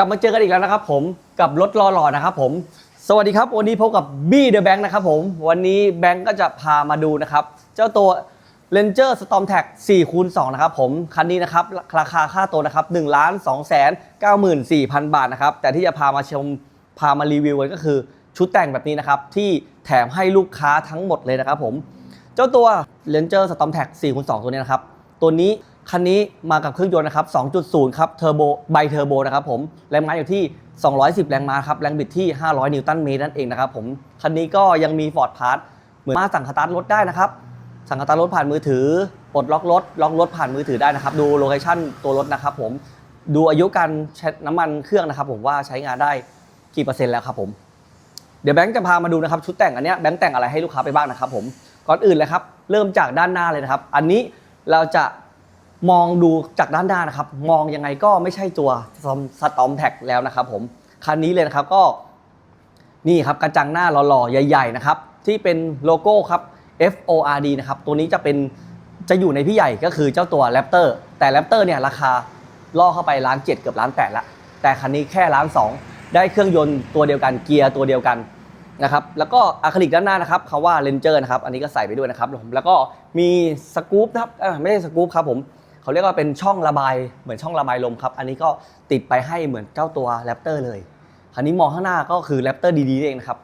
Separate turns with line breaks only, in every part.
ลับมาเจอกันอีกแล้วนะครับผมกับรถรอหล่อนะครับผม สวัสดีครับ วันนี้พบกับบี้เดอะแบงค์นะครับผม วันนี้แบงค์ก็จะพามาดูนะครับ เจ้าตัว Ranger Storm Tag 4คูณ2นะครับผม คันนี้นะครับ ราคาค่าตัวนะครับ1ล้าน2แสน94,000 บาทนะครับ แต่ที่จะพามาชมพามารีวิวกันก็คือ ชุดแต่งแบบนี้นะครับ ที่แถมให้ลูกค้าทั้งหมดเลยนะครับผม เจ้าตัว Ranger Storm Tag 4คูณ2ตัวนี้นะครับ ตัวนี้ คันนี้มากับเครื่องยนต์นะครับ 2.0 ครับ เทอร์โบ ไบเทอร์โบนะครับผม แรงม้าอยู่ที่ 210 แรงม้าครับ แรงบิดที่ 500 นิวตันเมตรนั่นเองนะครับผม คันนี้ก็ยังมี Ford Pass เหมือนมาสั่งสตาร์ทรถได้นะครับ สั่งสตาร์ทรถผ่านมือถือ ปลดล็อกรถ ล็อกรถผ่านมือถือได้นะครับ ดูโลเคชั่นตัวรถนะครับผม ดูอายุการใช้น้ำมันเครื่องนะครับ ผมว่าใช้งานได้กี่เปอร์เซ็นต์แล้วครับผม เดี๋ยวแบงค์จะพามาดูนะครับชุดแต่งอันนี้แบงค์แต่งอะไรให้ลูกค้าไปบ้างนะครับผม ก่อนอื่นเลยครับ เริ่มจากด้านหน้าเลยนะครับ อันนี้เราจะ มองดูจากด้านหน้านะครับ มองยังไงก็ไม่ใช่ตัวสตอมแท็กแล้วนะครับผมคันนี้เลยนะครับก็นี่ครับกระจังหน้าหล่อๆ ใหญ่ๆนะครับที่เป็นโลโก้ครับ F O R D นะครับตัวนี้จะเป็นจะอยู่ในพี่ใหญ่ก็คือเจ้าตัว Raptor แต่ Raptor เนี่ยราคาล่อเข้าไปล้านเจ็ดเกือบล้านแปดละแต่คันนี้แค่ล้านสองได้เครื่องยนต์ตัวเดียวกันเกียร์ตัวเดียวกันนะครับแล้วก็อะคริลิกด้านหน้านะครับคำว่าเลนเจอร์นะครับอันนี้ก็ใส่ไปด้วยนะครับผมแล้วก็มีสกู๊ปนะครับไม่ใช่สกู๊ปครับผม เขาเรียกว่าเป็นช่องระบายเหมือนช่องระบายลมครับ อันนี้ก็ติดไปให้เหมือนเจ้าตัวแรปเตอร์เลย คราวนี้มองข้างหน้าก็คือแรปเตอร์ดีๆเองนะครับ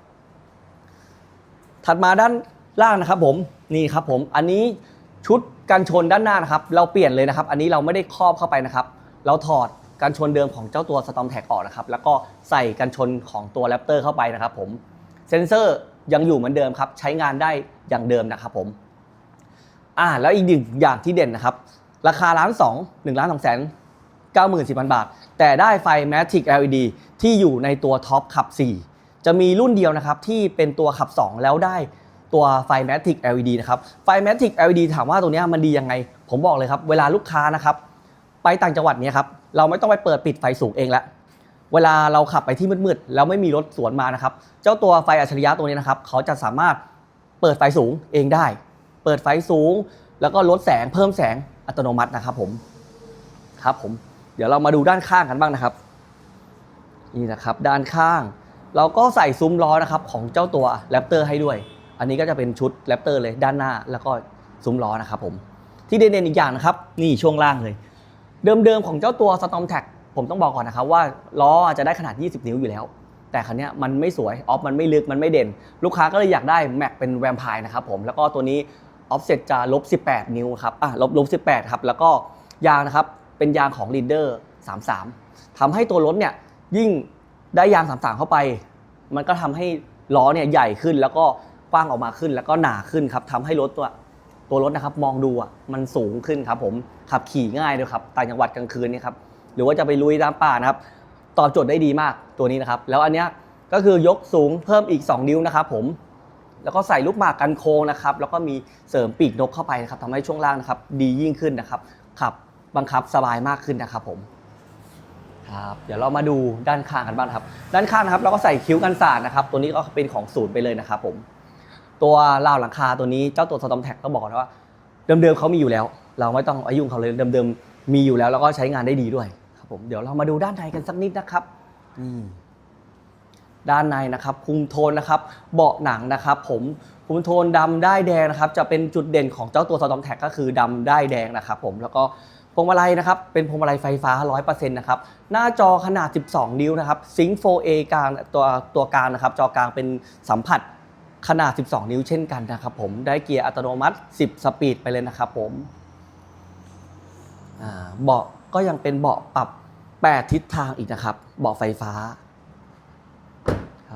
ถัดมาด้านล่างนะครับผมนี่ครับผมอันนี้ชุดกันชนด้านหน้านะครับ เราเปลี่ยนเลยนะครับ อันนี้เราไม่ได้ครอบเข้าไปนะครับ เราถอดกันชนเดิมของเจ้าตัว Storm Tag ออกนะครับ แล้วก็ใส่กันชนของตัว Raptor เข้าไปนะครับผมเซนเซอร์ยังอยู่เหมือนเดิมครับ ใช้งานได้อย่างเดิมนะครับผมอ่าแล้วอีกหนึ่งอย่างที่เด่นนะครับ ราคาล้านสองหนึ่งล้านสองแสนเก้าหมื่นสี่พันบาท แต่ได้ไฟ Matic LED ที่อยู่ในตัวท็อปขับ 4 จะมีรุ่นเดียวนะครับที่เป็นตัวขับ 2 แล้วได้ตัวไฟ Matic LED นะครับ ไฟ Matic LED ถามว่าตัวนี้มันดียังไง ผมบอกเลยครับ เวลาลูกค้านะครับ ไปต่างจังหวัดเนี้ยครับ เราไม่ต้องไปเปิดปิดไฟสูงเองละเวลาเราขับไปที่มืดๆ แล้วไม่มีรถสวนมานะครับ เจ้าตัวไฟอัจฉริยะตัวนี้นะครับ เขาจะสามารถเปิดไฟสูงเองได้ เปิดไฟสูง แล้วก็ลดแสงเพิ่มแสง อัตโนมัตินะครับผมครับผมเดี๋ยวเรามาดูด้านข้างกันบ้างนะครับ นี่นะครับ ด้านข้าง เราก็ใส่ซุ้มล้อนะครับ ของเจ้าตัวแรปเตอร์ให้ด้วย อันนี้ก็จะเป็นชุดแรปเตอร์เลยด้านหน้าแล้วก็ซุ้มล้อนะครับผมที่เด่นๆอีกอย่างนะครับ นี่ช่วงล่างเลย เดิมๆของเจ้าตัว Storm Tag ผมต้องบอกก่อนนะครับว่าล้อจะได้ขนาด 20 นิ้วอยู่แล้ว แต่คันนี้มันไม่สวยออฟมันไม่ลึกมันไม่เด่น ลูกค้าก็เลยอยากได้แม็กเป็นแวมไพร์นะครับผมแล้วก็ตัวนี้ ออฟเซ็ตจะลบ18 นิ้วครับอะลบลบ18ครับแล้วก็ยางนะครับเป็นยางของ Leader 33ทำให้ตัวรถเนี่ยยิ่งได้ยาง33เข้าไป มันก็ทำให้ล้อเนี่ยใหญ่ขึ้นแล้วก็กว้างออกมาขึ้นแล้วก็หนาขึ้นครับทำให้รถตัวตัวรถนะครับมองดูอะมันสูงขึ้นครับผมขับขี่ง่ายด้วยครับต่างจังหวัดกลางคืนนี่ครับหรือว่าจะไปลุยน้ำป่านะครับตอบโจทย์ได้ดีมากตัวนี้นะครับ แล้วอันเนี้ยก็คือยกสูงเพิ่มอีก 2 นิ้วนะครับผม แล้วก็ใส่ลูกหมากกันโค้งนะครับ แล้วก็มีเสริมปีกนกเข้าไปนะครับทำให้ช่วงล่างนะครับ ดียิ่งขึ้นนะครับขับบังคับสบายมากขึ้นนะครับผมครับเดี๋ยวเรามาดูด้านข้างกันบ้างครับ ด้านข้างนะครับ เราก็ใส่คิ้วกันสาดนะครับ ตัวนี้ก็เป็นของศูนย์ไปเลยนะครับผมตัวราวหลังคาตัวนี้เจ้าตัวสตอมแท็กก็บอกนะว่า เดิมๆเขามีอยู่แล้ว เราไม่ต้องอายุ่งเขาเลยเดิมๆมีอยู่แล้วแล้วก็ใช้งานได้ดีด้วยครับผมเดี๋ยวเรามาดูด้านในกันสักนิดนะครับนี่ ด้านในนะครับคุมโทนนะครับเบาะหนังนะครับผมคุมโทนดำได้แดงนะครับจะเป็นจุดเด่นของเจ้าตัวสตอมแท็กก็คือดำได้แดงนะครับผมแล้วก็พวงมาลัยนะครับเป็นพวงมาลัยไฟฟ้า 100%นะครับหน้าจอขนาด 12 นิ้วนะครับซิงค์ 4A กลางตัวตัวกลางนะครับจอกลางเป็นสัมผัสขนาด 12 นิ้วเช่นกันนะครับผมได้เกียร์อัตโนมัติ 10 สปีดไปเลยนะครับผมเบาะก็ยังเป็นเบาะปรับ 8 ทิศทางอีกนะครับเบาะไฟฟ้า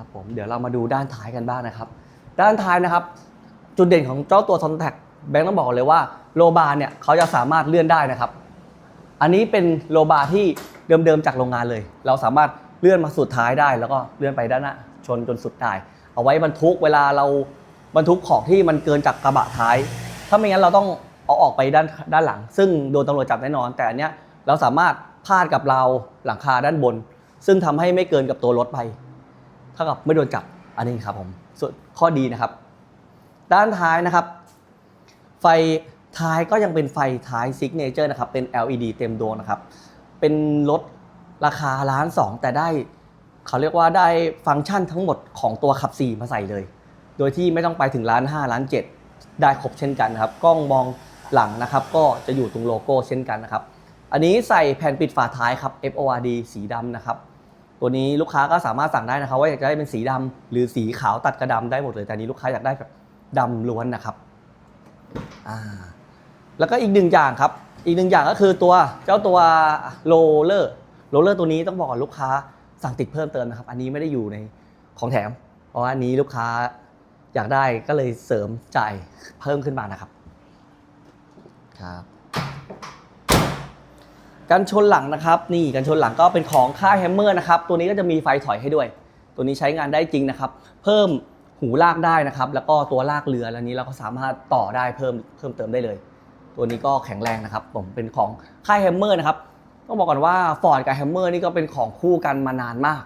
ครับผมเดี๋ยวเรามาดูด้านท้ายกันบ้างนะครับ ด้านท้ายนะครับ จุดเด่นของเจ้าตัว s อนแท็กแบงค์ต้องบอกเลยว่าโลบาร์เนี่ยเขาจะสามารถเลื่อนได้นะครับ อันนี้เป็นโลบาร์ที่เดิมๆจากโรงงานเลย เราสามารถเลื่อนมาสุดท้ายได้ แล้วก็เลื่อนไปด้านหน้าชนจนสุดได้ เอาไว้บรรทุกเวลาเราบรรทุกของที่มันเกินจากกระบะท้าย ถ้าไม่งั้นเราต้องเอาออกไปด้านด้านหลัง ซึ่งโดนตำรวจจับแน่นอน แต่อันเนี้ยเราสามารถพาดกับเราหลังคาด้านบน ซึ่งทำให้ไม่เกินกับตัวรถไป เท่ากับไม่โดนจับอันนี้ครับผมส่วนข้อดีนะครับ ด้านท้ายนะครับ ไฟท้ายก็ยังเป็นไฟท้ายซิกเนเจอร์นะครับเป็น LED เต็มดวงนะครับ เป็นรถราคาล้านสองแต่ได้เขาเรียกว่าได้ฟังก์ชันทั้งหมดของตัวขับ 4 มาใส่เลย โดยที่ไม่ต้องไปถึงล้าน5ล้าน7 ได้ครบเช่นกันนะครับ กล้องมองหลังนะครับ ก็จะอยู่ตรงโลโก้เช่นกันนะครับ อันนี้ใส่แผ่นปิดฝาท้ายครับ FORD สีดำนะครับ ตัวนี้ลูกค้าก็สามารถสั่งได้นะครับ ว่าอยากจะได้เป็นสีดำหรือสีขาวตัดกระดำได้หมดเลยแต่นี้ลูกค้าอยากได้แบบดำล้วนนะครับอ่าแล้วก็อีกหนึ่งอย่างครับ อีกหนึ่งอย่างก็คือตัวเจ้าตัวโรลเลอร์โรลเลอร์ตัวนี้ต้องบอกก่อนลูกค้าสั่งติดเพิ่มเติมนะครับ อันนี้ไม่ได้อยู่ในของแถมเพราะว่าอันนี้ลูกค้าอยากได้ก็เลยเสริมจ่ายเพิ่มขึ้นมานะครับครับ กันชนหลังนะครับ นี่กันชนหลังก็เป็นของค่ายแฮมเมอร์นะครับ ตัวนี้ก็จะมีไฟถอยให้ด้วย ตัวนี้ใช้งานได้จริงนะครับ เพิ่มหูลากได้นะครับ แล้วก็ตัวลากเรือแล้วนี้เราก็สามารถต่อได้เพิ่มเพิ่มเติมได้เลย ตัวนี้ก็แข็งแรงนะครับ ผมเป็นของค่ายแฮมเมอร์นะครับ ต้องบอกก่อนว่าฟอร์ดกับแฮมเมอร์นี่ก็เป็นของคู่กันมานานมาก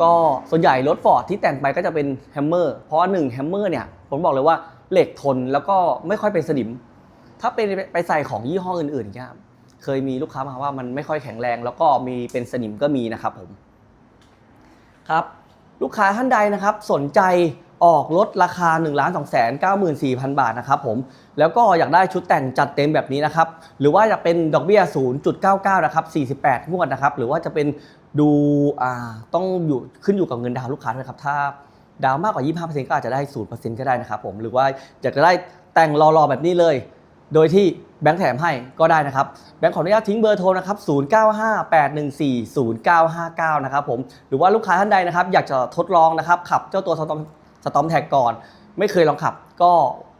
ก็ส่วนใหญ่รถฟอร์ดที่แต่งไปก็จะเป็นแฮมเมอร์ เพราะว่าหนึ่งแฮมเมอร์เนี่ยผมบอกเลยว่าเหล็กทนแล้วก็ไม่ค่อยเป็นสนิม ถ้าเป็นไปใส่ของยี่ห้ออื่นๆอย่างเงี้ย เคยมีลูกค้ามาว่ามันไม่ค่อยแข็งแรง แล้วก็มีเป็นสนิมก็มีนะครับผมครับลูกค้าท่านใดนะครับสนใจออกรถราคา 1 2 9 4 0 0 0 บาทนะครับผมแล้วก็อยากได้ชุดแต่งจัดเต็มแบบนี้นะครับ หรือว่าอยากเป็นดอกเบี้ย 0.99 นะครับ 48งวดนะครับ หรือว่าจะเป็นดูอ่าต้องอยู่ขึ้นอยู่กับเงินดาวน์ลูกค้าด้วยครับ ถ้าดาวน์มากกว่า 25%ก็อาจจะได้ 0%ก็ได้นะครับผมหรือว่าอยากจะได้แต่งรอๆแบบนี้เลย โดยที่ แบงค์แถมให้ก็ได้นะครับ แบงค์ขออนุญาตทิ้งเบอร์โทรนะครับ 0958140959 นะครับผม หรือว่าลูกค้าท่านใดนะครับ อยากจะทดลองนะครับ ขับเจ้าตัวสตอมสตอมแท็กก่อน ไม่เคยลองขับ ก็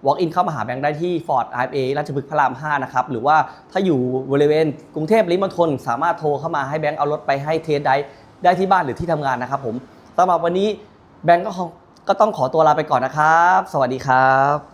walk in เข้ามาหาแบงค์ได้ที่ Ford RFA ราชพฤกษ์พระราม 5 นะครับ หรือว่าถ้าอยู่บริเวณกรุงเทพปริมณฑลสามารถโทรเข้ามาให้แบงค์เอารถไปให้เทสได้ได้ที่บ้านหรือที่ทำงานนะครับผมสำหรับวันนี้แบงค์ก็ก็ต้องขอตัวลาไปก่อนนะครับ สวัสดีครับ